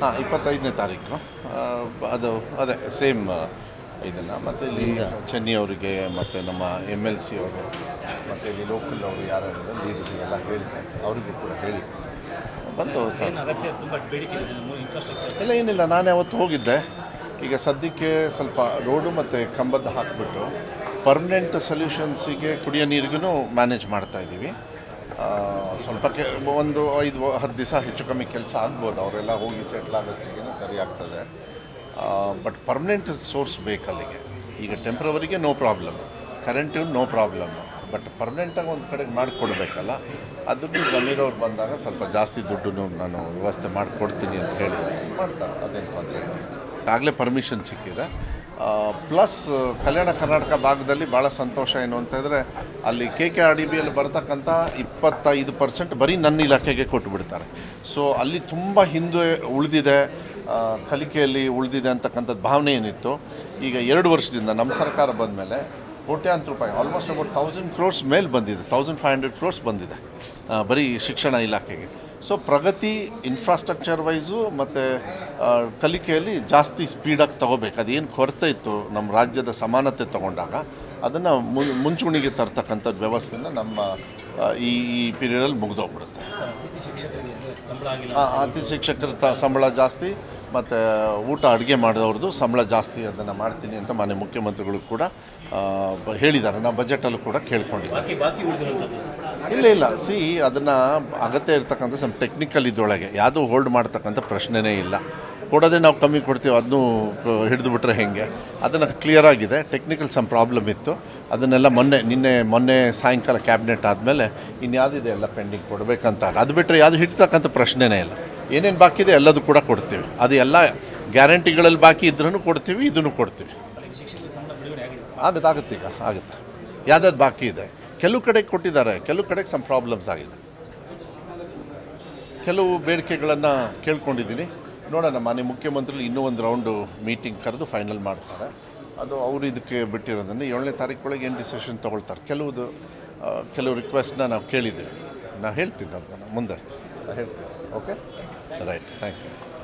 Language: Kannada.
ಹಾಂ ಇಪ್ಪತ್ತೈದನೇ ತಾರೀಕು. ಅದು ಅದೇ ಸೇಮ್ ಇದನ್ನು. ಮತ್ತು ಇಲ್ಲಿ ಚೆನ್ನಿ ಅವರಿಗೆ ಮತ್ತು ನಮ್ಮ ಎಂ ಎಲ್ ಸಿ ಅವರು ಮತ್ತು ಇಲ್ಲಿ ಲೋಕಲ್ ಅವರು ಯಾರು ಲೀಡರ್ಸ್ ಎಲ್ಲ ಹೇಳಿದ್ದಾರೆ. ಅವರಿಗೂ ಕೂಡ ಹೇಳಿ. ಬಂದು ಏನು ಅಗತ್ಯ? ಬೇಡಿಕೆ ಇದೆ ಇನ್ಫ್ರಾಸ್ಟ್ರಕ್ಚರ್ ಇಲ್ಲ ಏನಿಲ್ಲ ನಾನು ಅವತ್ತು ಹೋಗಿದ್ದೆ. ಈಗ ಸದ್ಯಕ್ಕೆ ಸ್ವಲ್ಪ ರೋಡು ಮತ್ತು ಕಂಬದ ಹಾಕಿಬಿಟ್ಟು ಪರ್ಮನೆಂಟ್ ಸೊಲ್ಯೂಷನ್ಸಿಗೆ ಕುಡಿಯೋ ನೀರಿಗೂ ಮ್ಯಾನೇಜ್ ಮಾಡ್ತಾ ಇದ್ದೀವಿ. ಆ, ಸ್ವಲ್ಪ ಕೆ ಒಂದು ಐದು ಹತ್ತು ದಿವಸ ಹೆಚ್ಚು ಕಮ್ಮಿ ಕೆಲಸ ಆಗ್ಬೋದು. ಅವರೆಲ್ಲ ಹೋಗಿ ಸೆಟ್ಲ್ ಆಗೋಷ್ಟಿಗೆ ಸರಿ ಆಗ್ತದೆ. ಬಟ್ ಪರ್ಮನೆಂಟ್ ಸೋರ್ಸ್ ಬೇಕು ಅಲ್ಲಿಗೆ ಈಗ ಟೆಂಪ್ರವರಿಗೆ no problem current no problem but ಪರ್ಮನೆಂಟಾಗಿ ಒಂದು ಕಡೆಗೆ ಮಾಡಿಕೊಡ್ಬೇಕಲ್ಲ ಅದನ್ನು ಜಮೀನವ್ರು ಬಂದಾಗ ಸ್ವಲ್ಪ ಜಾಸ್ತಿ ದುಡ್ಡು ನಾನು ವ್ಯವಸ್ಥೆ ಮಾಡಿಕೊಡ್ತೀನಿ ಅಂತ ಹೇಳಿ ಮಾಡ್ತಾರೆ. ಅದೇನು ತೊಂದರೆ ಆಗಲೇ ಪರ್ಮಿಷನ್ ಸಿಕ್ಕಿದೆ. ಪ್ಲಸ್ ಕಲ್ಯಾಣ ಕರ್ನಾಟಕ ಭಾಗದಲ್ಲಿ ಭಾಳ ಸಂತೋಷ ಏನು ಅಂತಂದರೆ ಅಲ್ಲಿ ಕೆ ಕೆ ಆರ್ ಡಿ ಬಿಯಲ್ಲಿ ಬರ್ತಕ್ಕಂಥ ಇಪ್ಪತ್ತೈದು ಪರ್ಸೆಂಟ್ ಬರೀ ನನ್ನ ಇಲಾಖೆಗೆ ಕೊಟ್ಟುಬಿಡ್ತಾರೆ ಸೊ ಅಲ್ಲಿ ತುಂಬ ಹಿಂದೆ ಉಳಿದಿದೆ ಕಲಿಕೆಯಲ್ಲಿ ಉಳಿದಿದೆ ಅಂತಕ್ಕಂಥದ್ದು ಭಾವನೆ ಏನಿತ್ತು. ಈಗ ಎರಡು ವರ್ಷದಿಂದ ನಮ್ಮ ಸರ್ಕಾರ ಬಂದ ಮೇಲೆ ಕೋಟ್ಯಾಂತರ ರೂಪಾಯಿ ಆಲ್ಮೋಸ್ಟ್ ಅಬೌಟ್ ತೌಸಂಡ್ ಕ್ರೋರ್ಸ್ ಮೇಲೆ ಬಂದಿದೆ ತೌಸಂಡ್ ಫೈವ್ ಹಂಡ್ರೆಡ್ ಕ್ರೋರ್ಸ್ ಬಂದಿದೆ ಬರೀ ಶಿಕ್ಷಣ ಇಲಾಖೆಗೆ. ಸೊ ಪ್ರಗತಿ ಇನ್ಫ್ರಾಸ್ಟ್ರಕ್ಚರ್ ವೈಸು ಮತ್ತು ಕಲಿಕೆಯಲ್ಲಿ ಜಾಸ್ತಿ ಸ್ಪೀಡಾಗಿ ತೊಗೋಬೇಕು. ಅದೇನು ಕೊರತೆ ಇತ್ತು ನಮ್ಮ ರಾಜ್ಯದ ಸಮಾನತೆ ತಗೊಂಡಾಗ ಅದನ್ನು ಮುಂಚೂಣಿಗೆ ತರ್ತಕ್ಕಂಥ ವ್ಯವಸ್ಥೆನ ನಮ್ಮ ಈ ಈ ಪೀರಿಯಡಲ್ಲಿ ಮುಗಿದೋಗ್ಬಿಡುತ್ತೆ. ಅತಿಥಿ ಶಿಕ್ಷಕರ ತ ಸಂಬಳ ಜಾಸ್ತಿ. ಮತ್ತು ಊಟ ಅಡುಗೆ ಮಾಡಿದವ್ರದ್ದು ಸಂಬಳ ಜಾಸ್ತಿ ಅದನ್ನು ಮಾಡ್ತೀನಿ ಅಂತ ಮಾನ್ಯ ಮುಖ್ಯಮಂತ್ರಿಗಳು ಕೂಡ ಹೇಳಿದ್ದಾರೆ. ನಾವು ಬಜೆಟಲ್ಲೂ ಕೂಡ ಉಳಿದಿರುವಂಥದ್ದು ಇಲ್ಲ ಇಲ್ಲ. ಸಿ ಅದನ್ನು ಅಗತ್ಯ ಇರ್ತಕ್ಕಂಥ ಸಮ್ ಟೆಕ್ನಿಕಲ್ ಇದ್ರೊಳಗೆ ಯಾವುದೂ ಹೋಲ್ಡ್ ಮಾಡ್ತಕ್ಕಂಥ ಪ್ರಶ್ನೆನೇ ಇಲ್ಲ. ಕೊಡೋದೇ ನಾವು ಕಮ್ಮಿ ಕೊಡ್ತೀವಿ ಅದನ್ನು ಹಿಡಿದು ಬಿಟ್ರೆ ಹೆಂಗೆ? ಅದನ್ನು ಕ್ಲಿಯರ್ ಆಗಿದೆ. ಟೆಕ್ನಿಕಲ್ ಸಮ್ ಪ್ರಾಬ್ಲಮ್ ಇತ್ತು. ಅದನ್ನೆಲ್ಲ ಮೊನ್ನೆ ನಿನ್ನೆ ಮೊನ್ನೆ ಸಾಯಂಕಾಲ ಕ್ಯಾಬಿನೆಟ್ ಆದಮೇಲೆ ಇನ್ಯಾವುದಿದೆ ಎಲ್ಲ ಪೆಂಡಿಂಗ್ ಕೊಡಬೇಕಂತ. ಅದು ಬಿಟ್ಟರೆ ಯಾವುದು ಹಿಡ್ತಕ್ಕಂಥ ಪ್ರಶ್ನೆನೇ ಇಲ್ಲ. ಏನೇನು ಬಾಕಿ ಇದೆ ಎಲ್ಲದೂ ಕೂಡ ಕೊಡ್ತೀವಿ. ಅದು ಎಲ್ಲ ಗ್ಯಾರಂಟಿಗಳಲ್ಲಿ ಬಾಕಿ ಇದ್ರೂ ಕೊಡ್ತೀವಿ ಇದನ್ನು ಕೊಡ್ತೀವಿ. ಆಗುತ್ತೆ ಆಗುತ್ತೆ ಈಗ, ಆಗುತ್ತೆ. ಯಾವುದಾದ್ರು ಬಾಕಿ ಇದೆ? ಕೆಲವು ಕಡೆಗೆ ಕೊಟ್ಟಿದ್ದಾರೆ, ಕೆಲವು ಕಡೆಗೆ ಸಮ್ ಪ್ರಾಬ್ಲಮ್ಸ್ ಆಗಿದೆ. ಕೆಲವು ಬೇಡಿಕೆಗಳನ್ನು ಕೇಳ್ಕೊಂಡಿದ್ದೀನಿ. ನೋಡೋಣ, ಮಾನ್ಯ ಮುಖ್ಯಮಂತ್ರಿ ಇನ್ನೂ ಒಂದು ರೌಂಡು ಮೀಟಿಂಗ್ ಕರೆದು ಫೈನಲ್ ಮಾಡ್ತಾರೆ. ಅದು ಅವರು ಇದಕ್ಕೆ ಬಿಟ್ಟಿರೋದನ್ನು ಏಳನೇ ತಾರೀಕೊಳಗೆ ಏನು ಡಿಸಿಷನ್ ತೊಗೊಳ್ತಾರೆ? ಕೆಲವುದು ಕೆಲವು ರಿಕ್ವೆಸ್ಟ್ನ ನಾವು ಕೇಳಿದ್ದೀವಿ. ನಾನು ಹೇಳ್ತೀನಿ ಅದನ್ನು ಮುಂದೆ. ಹೇಳ್ತೀನಿ. Okay Right. Thank you.